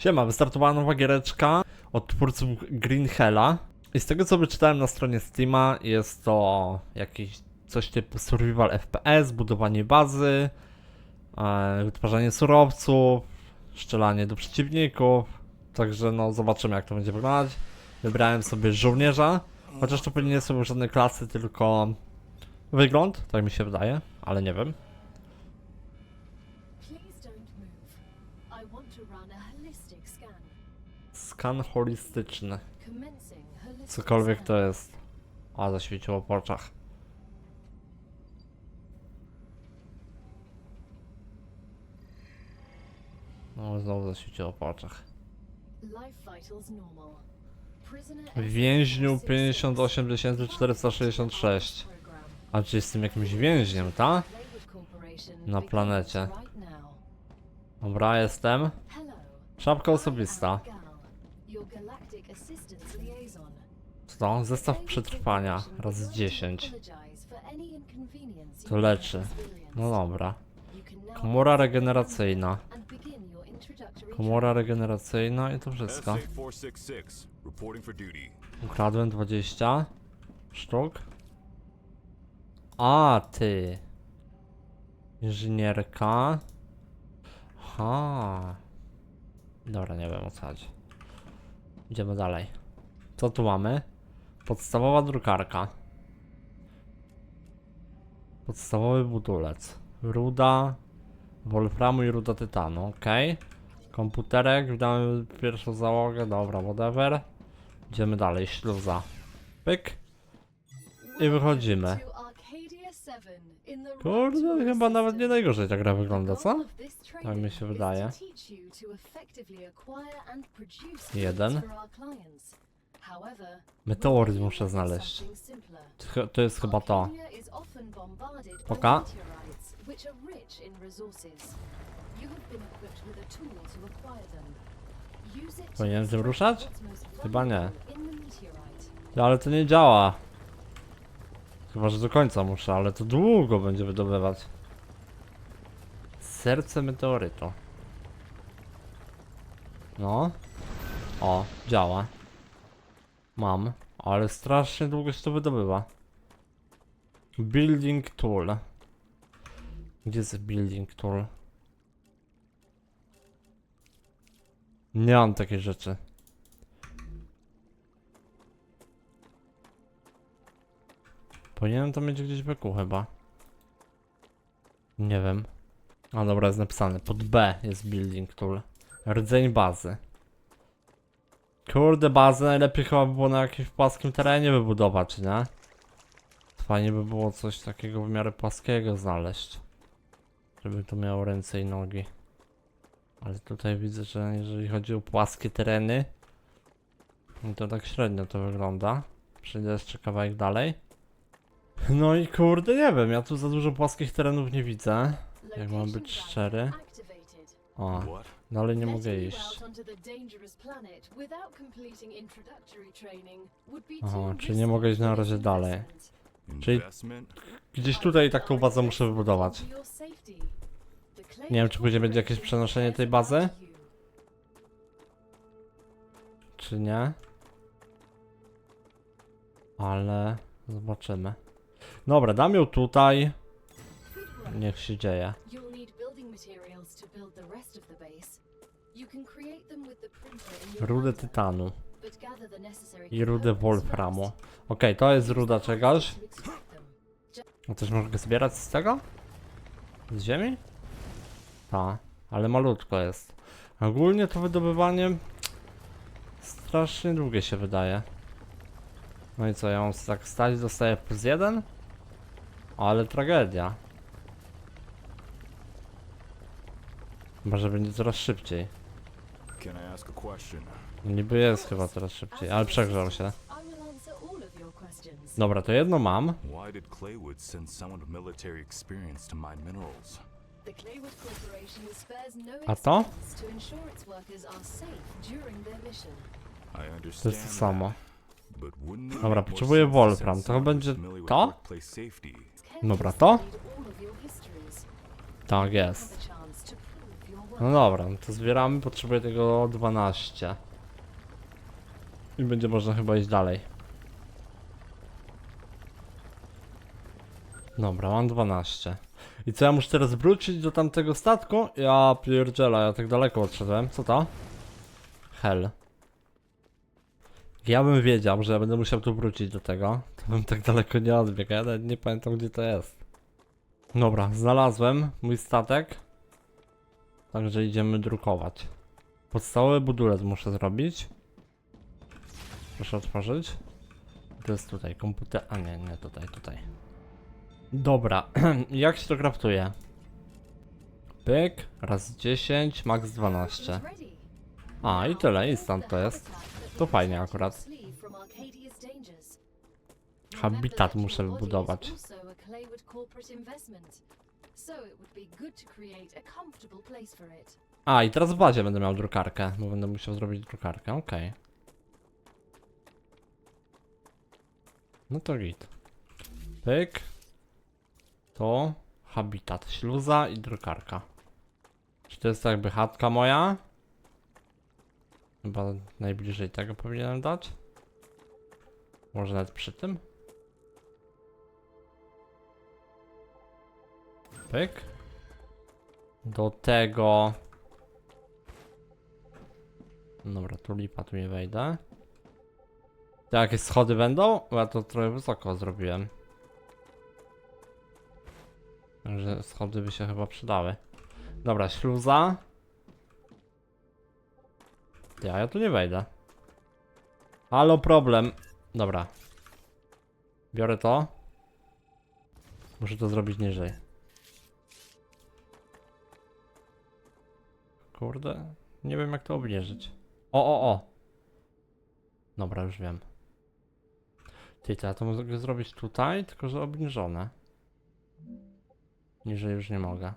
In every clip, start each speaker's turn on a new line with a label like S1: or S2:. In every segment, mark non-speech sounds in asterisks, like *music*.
S1: Siema, wystartowała nowa giereczka od twórców Green Hella. I z tego co wyczytałem na stronie Steama, jest to jakieś coś typu survival FPS, budowanie bazy, e, wytwarzanie surowców, strzelanie do przeciwników. Także no zobaczymy jak to będzie wyglądać. Wybrałem sobie żołnierza, chociaż to pewnie nie są żadne klasy, tylko wygląd, tak mi się wydaje, ale nie wiem. Skan holistyczny. Cokolwiek to jest. A, zaświeciło po oczach. No, znowu zaświeciło po oczach. Więźniu
S2: SCP-666
S1: 58466.
S2: program.
S1: A czy jestem jakimś więźniem, ta? Na planecie. Dobra, jestem. Szapka osobista. To? Zestaw przetrwania. Razy
S2: would like to
S1: 10.
S2: apologize for any inconvenience
S1: To leczy. No dobra. Komora regeneracyjna. Komora regeneracyjna i to wszystko.
S3: S8466, reporting for duty.
S1: Ukradłem 20 sztuk. A ty. Inżynierka. Ha. Dobra, nie wiem o co chodzi. Idziemy dalej. Co tu mamy? Podstawowa drukarka. Podstawowy budulec. Ruda Wolframu i ruda tytanu, ok. Komputerek, wydamy pierwszą załogę, dobra, whatever. Idziemy dalej, śluza. Pyk. I wychodzimy. Kurde, chyba nawet nie najgorzej ta gra wygląda, co? Tak mi się wydaje. Jeden. Meteoryt muszę znaleźć. To- jest chyba to. Poka. Powinienem tym ruszać? Chyba nie. No, ale to nie działa. Chyba, że do końca muszę, ale to długo będzie wydobywać. Serce meteorytu. No. O, działa. Mam, ale strasznie długo się to wydobywa. Building tool. Gdzie jest building tool? Nie mam takiej rzeczy. Powinienem to mieć gdzieś w eku chyba. Nie wiem. A dobra, jest napisane. Pod B jest building tool. Rdzeń bazy. Kurde, bazę najlepiej chyba by było na jakimś płaskim terenie wybudować, nie? Fajnie by było coś takiego w miarę płaskiego znaleźć. Żeby to miało ręce i nogi. Ale tutaj widzę, że jeżeli chodzi o płaskie tereny, to tak średnio to wygląda. Przejdę jeszcze kawałek dalej. No i kurde, nie wiem, ja tu za dużo płaskich terenów nie widzę. Jak mam być szczery. O, dalej nie mogę iść. Aha, czyli nie mogę iść na razie dalej. Czyli-? Gdzieś tutaj taką bazę muszę wybudować. Nie wiem, czy później będzie jakieś przenoszenie tej bazy? Czy nie? Ale zobaczymy. Dobra, dam ją tutaj. Niech się dzieje. Rudę tytanu i rudę wolframu. Okej, to jest ruda czegoś. A też mogę zbierać z tego? Z ziemi? Ta, ale malutko jest. Ogólnie to wydobywanie strasznie długie się wydaje. No i co, ja mam tak stać, dostaję plus jeden? Ale tragedia. Chyba, że będzie coraz szybciej.
S3: Can I ask a question?
S1: Niby jest chyba coraz szybciej, ale przegrzał się. Dobra, to jedno mam.
S3: Why did Claywood send someone of military experience to mine minerals?
S2: The Claywood Corporation spares no
S1: A to?
S2: to ensure its workers are safe during their mission.
S3: I
S1: To
S3: understand
S1: jest to samo.
S3: that, but wouldn't it
S1: Dobra,
S3: make more
S1: potrzebuję
S3: sense to
S1: Wolfram. To
S3: someone
S1: będzie to?
S3: workplace safety?
S1: Dobra, to? Tak jest. No dobra, no to zbieramy, potrzebuję tego 12. I będzie można chyba iść dalej. Dobra, mam 12. I co, ja muszę teraz wrócić do tamtego statku? Ja pierdziela, ja tak daleko odszedłem. Co to? Hell. Ja bym wiedział, że ja będę musiał tu wrócić do tego. To bym tak daleko nie odbiegł. Ja nawet nie pamiętam gdzie to jest. Dobra, znalazłem mój statek. Także idziemy drukować. Podstawowy budulec muszę zrobić. Proszę otworzyć. To jest tutaj, komputer. A nie, nie tutaj, tutaj. Dobra, *clears throat* jak się to kraftuje? Pyk, raz 10, max 12. A, i tyle, instant to jest. To fajnie akurat. Habitat muszę wybudować. A, i teraz w bazie będę miał drukarkę, bo będę musiał zrobić drukarkę, okej. No to git. Pyk. To habitat, śluza i drukarka. Czy to jest jakby chatka moja? Chyba najbliżej tego powinienem dać. Może nawet przy tym? Pyk. Do tego... Dobra, tu lipa, tu nie wejdę. To jakieś schody będą? Ja to trochę wysoko zrobiłem. Także schody by się chyba przydały. Dobra, śluza. Ja, ja tu nie wejdę. Halo, problem. Dobra. Biorę to. Muszę to zrobić niżej. Kurde. Nie wiem jak to obniżyć. O, o, o. Dobra, już wiem. Ty, to ja to mogę zrobić tutaj, tylko że obniżone. Niżej już nie mogę.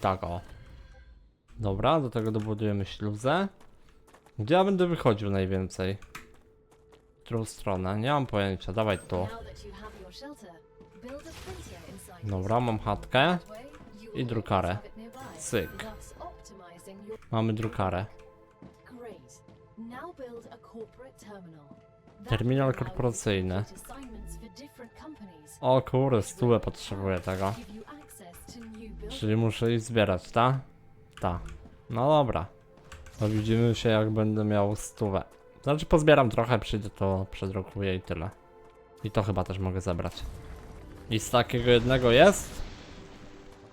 S1: Tak, o. Dobra, do tego dobudujemy śluzę. Gdzie ja będę wychodził najwięcej? W którą stronę? Nie mam pojęcia, dawaj tu. Dobra, mam chatkę.
S2: i drukarę. Syk.
S1: Mamy drukarę. Terminal korporacyjny. O kurde, stówę potrzebuję tego. Czyli muszę ich zbierać, ta? Ta. No dobra. No widzimy się jak będę miał stówę. Znaczy pozbieram trochę, przyjdę to przedrukuję i tyle. I to chyba też mogę zebrać. I z takiego jednego jest.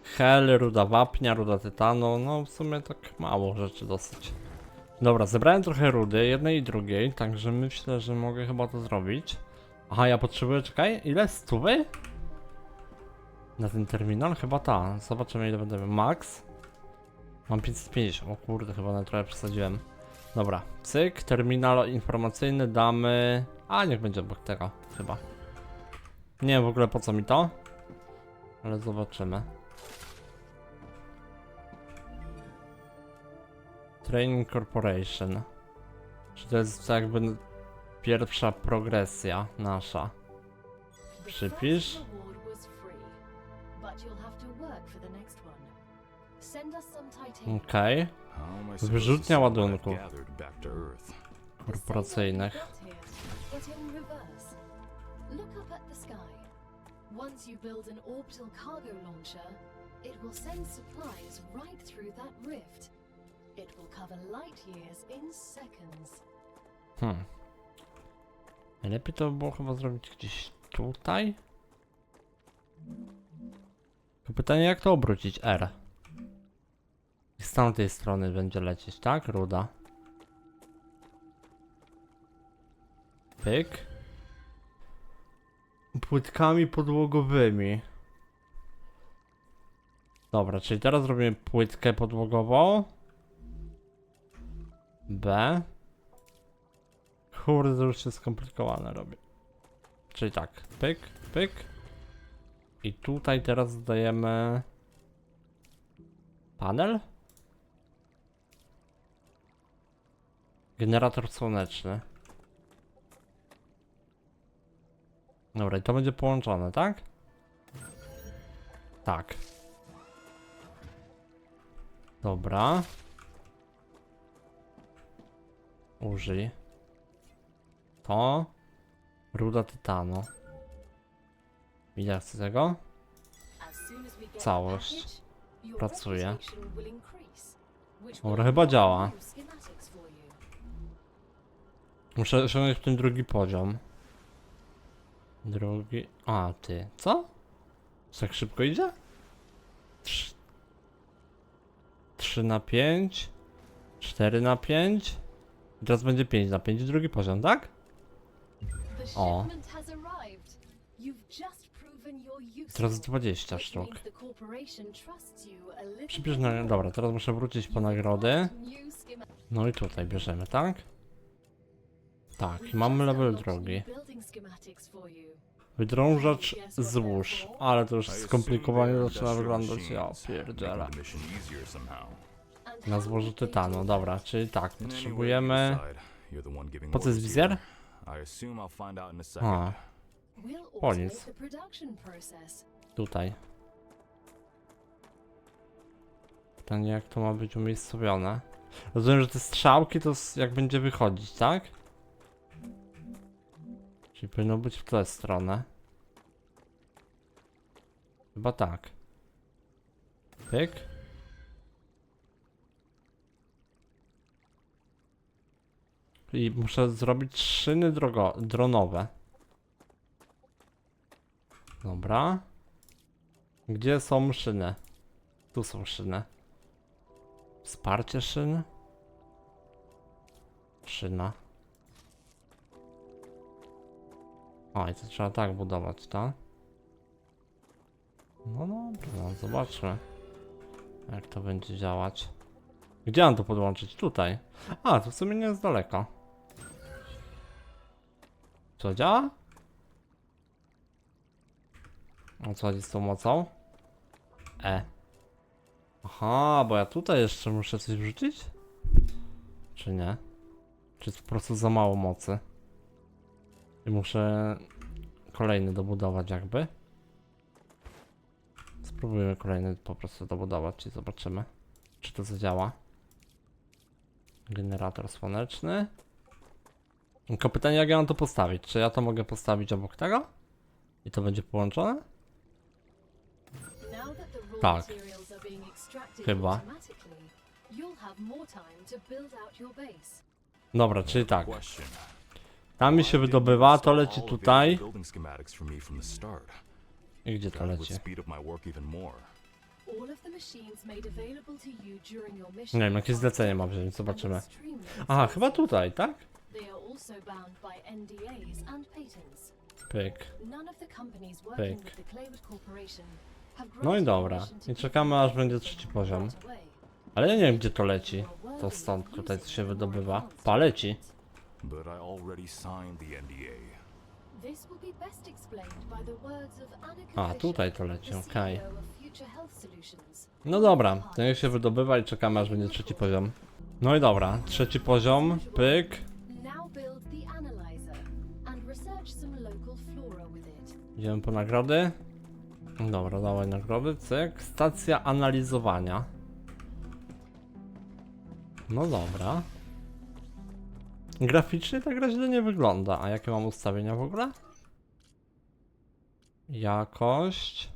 S1: Hel, ruda wapnia, ruda tytanu. No w sumie tak mało rzeczy dosyć. Dobra, zebrałem trochę rudy, jednej i drugiej, także myślę, że mogę chyba to zrobić. Aha, ja potrzebuję, czekaj, ile? Stówy? Na ten terminal? Chyba ta. Zobaczymy ile będę miał. Max? Mam 550. O kurde, chyba na trochę przesadziłem. Dobra, cyk, terminal informacyjny damy... A, niech będzie obok tego, chyba. Nie wiem w ogóle po co mi to. Ale zobaczymy. Training Corporation. Czy to jest jakby pierwsza progresja nasza? Przypisz. Okej.
S3: To
S1: Wyrzutnia ładunków
S3: gathered back to Earth?
S1: korporacyjnych.
S2: But in reverse. Look up at the sky. Once you build an orbital cargo launcher, it will send supplies right through that rift. It will cover light years in seconds.
S1: Hmm. Najlepiej to by było chyba zrobić gdzieś tutaj. Tylko pytanie jak to obrócić? R. I z tamtej strony będzie lecieć, tak? Ruda. Pyk. Płytkami podłogowymi. Dobra, czyli teraz robimy płytkę podłogową. B. Kurde, to już się skomplikowane robi. Czyli tak, pyk, pyk. I tutaj teraz dodajemy panel. Generator słoneczny. Dobra, i to będzie połączone, tak? Tak. Dobra. Użyj. To. Ruda tytanu. Chcę tego? Całość. Pracuje. Dobra, chyba działa. Muszę osiągnąć ten drugi poziom. Drugi. A, ty. Co? Tak szybko idzie? 3, 3 na 5. 4 na 5. Teraz będzie 5 na 5, drugi poziom, tak? O. Teraz 20
S2: which
S1: sztuk.
S2: means the corporation trusts you a little
S1: Przybierz
S2: bit
S1: na...
S2: more.
S1: Dobra, teraz muszę wrócić po nagrody. No i tutaj bierzemy, tak? Tak, mamy level
S2: you.
S1: Wydrążacz złóż. Ale to już skomplikowanie zaczyna wyglądać. Ja.
S2: And
S1: Na złożu tytanu,
S2: do
S1: dobra, czyli tak, potrzebujemy... Po co jest wizjer?
S3: a
S2: production process.
S1: tutaj. Pytanie jak to ma być umiejscowione. Rozumiem, że te strzałki to jak będzie wychodzić, tak? Czyli powinno być w tę stronę. Chyba tak. Pyk. I muszę zrobić szyny drogo dronowe. Dobra. Gdzie są szyny? Tu są szyny. Wsparcie szyn. Szyna. O, i to trzeba tak budować, tak? No dobra, no zobaczmy. Jak to będzie działać. Gdzie mam to podłączyć? Tutaj. A, to w sumie nie jest daleko. Co działa? O co chodzi z tą mocą? E. Aha, bo ja tutaj jeszcze muszę coś wrzucić? Czy nie? Czy jest po prostu za mało mocy? I muszę kolejny dobudować jakby. Spróbujemy kolejny po prostu dobudować i zobaczymy, czy to zadziała. Generator słoneczny. Tylko pytanie, jak ja mam to postawić? Czy ja to mogę postawić obok tego? I to będzie połączone? Tak. Chyba. Dobra, czyli tak. Tam mi się wydobywa, to leci tutaj. I gdzie to leci? Nie wiem, jakie
S2: are
S1: zlecenie ma
S2: safe
S1: wziąć, zobaczymy. Aha, chyba tutaj, tak? Pyk. Pyk. No i dobra. I czekamy aż będzie trzeci poziom. Ale ja nie wiem gdzie to leci. To stąd tutaj
S2: using
S1: się wydobywa.
S2: advanced
S1: Paleci.
S3: But I already signed the NDA.
S2: This will be best explained by the words of Annika
S1: A, tutaj to leci,
S2: the
S1: okej. No dobra, to niech się wydobywa i czekamy aż będzie trzeci poziom. No i dobra, trzeci poziom, pyk. Idziemy po nagrody. Dobra, dawaj nagrody, cyk. Stacja analizowania. No dobra. Graficznie ta gra źle nie wygląda. A jakie mam ustawienia w ogóle? Jakość.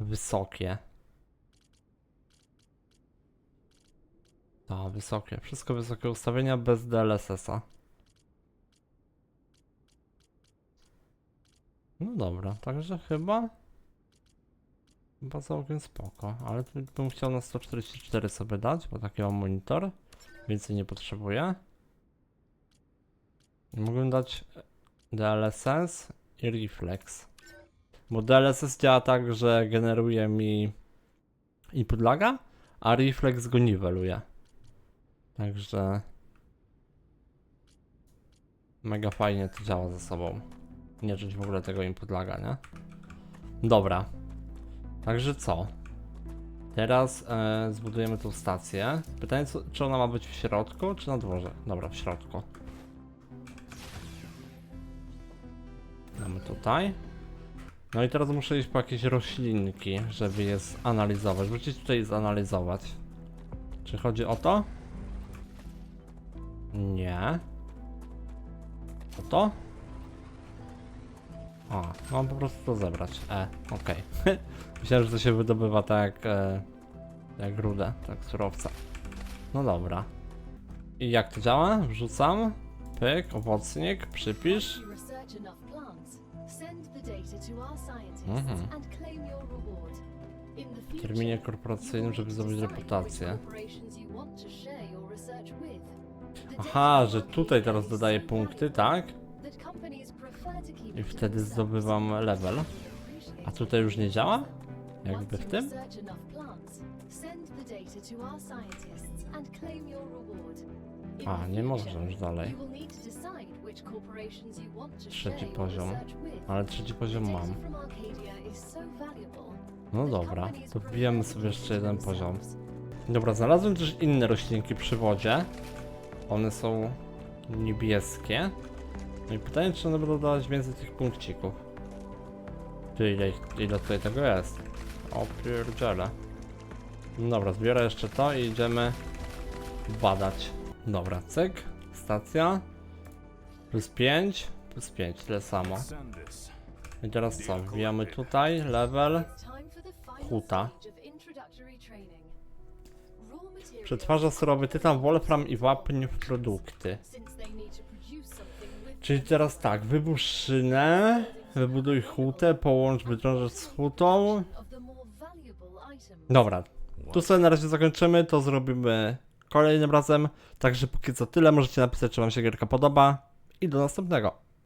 S1: Wysokie. Tak, wysokie. Wszystko wysokie ustawienia bez DLSS-a. No dobra, także chyba. Chyba całkiem spoko, ale bym chciał na 144 sobie dać, bo taki mam monitor. Więcej nie potrzebuję. Mógłbym dać DLSS i Reflex. Bo DLSS działa tak, że generuje mi input a Reflex go niweluje. Także mega fajnie to działa ze sobą. Nie czuć w ogóle tego input laga, nie? Dobra. Także co? Teraz e, zbudujemy tą stację. Pytanie, co, czy ona ma być w środku, czy na dworze? Dobra, w środku. Damy tutaj. No i teraz muszę iść po jakieś roślinki, żeby je zanalizować. Wrócić tutaj i zanalizować. Czy chodzi o to? Nie. O to? O, mam po prostu to zebrać. E, okej. *laughs* Myślałem, że to się wydobywa tak jak, e, jak rudę, tak surowca. No dobra. I jak to działa? Wrzucam. Pyk, owocnik, przypisz. Mhm.
S2: future,
S1: terminie korporacyjnym, żeby zdobyć reputację. Aha, że tutaj teraz dodaję punkty, tak? I wtedy zdobywam level. A tutaj już nie działa? Jakby w tym? A, nie można już dalej. Trzeci poziom. Ale trzeci poziom mam. No dobra, to
S2: to
S1: sobie jeszcze jeden poziom. Dobra, znalazłem też inne roślinki przy wodzie. One są niebieskie. No i pytanie, czy one będą dawać więcej tych punkcików. Ty, ile, ile tutaj tego jest? O pierdziele. No Dobra, zbiorę jeszcze to i idziemy badać. Dobra, cyk, stacja. Plus 5, plus 5, tyle samo. I teraz co, wbijamy tutaj, level. Huta. Przetwarza surowy tytan, wolfram i wapń w produkty. Czyli teraz tak, wybudź szynę, wybuduj hutę, połącz wydrążę z hutą.
S2: of the more valuable items.
S1: Dobra, tu sobie na razie zakończymy, to zrobimy kolejnym razem. Także póki co tyle, możecie napisać czy wam się gierka podoba i do następnego.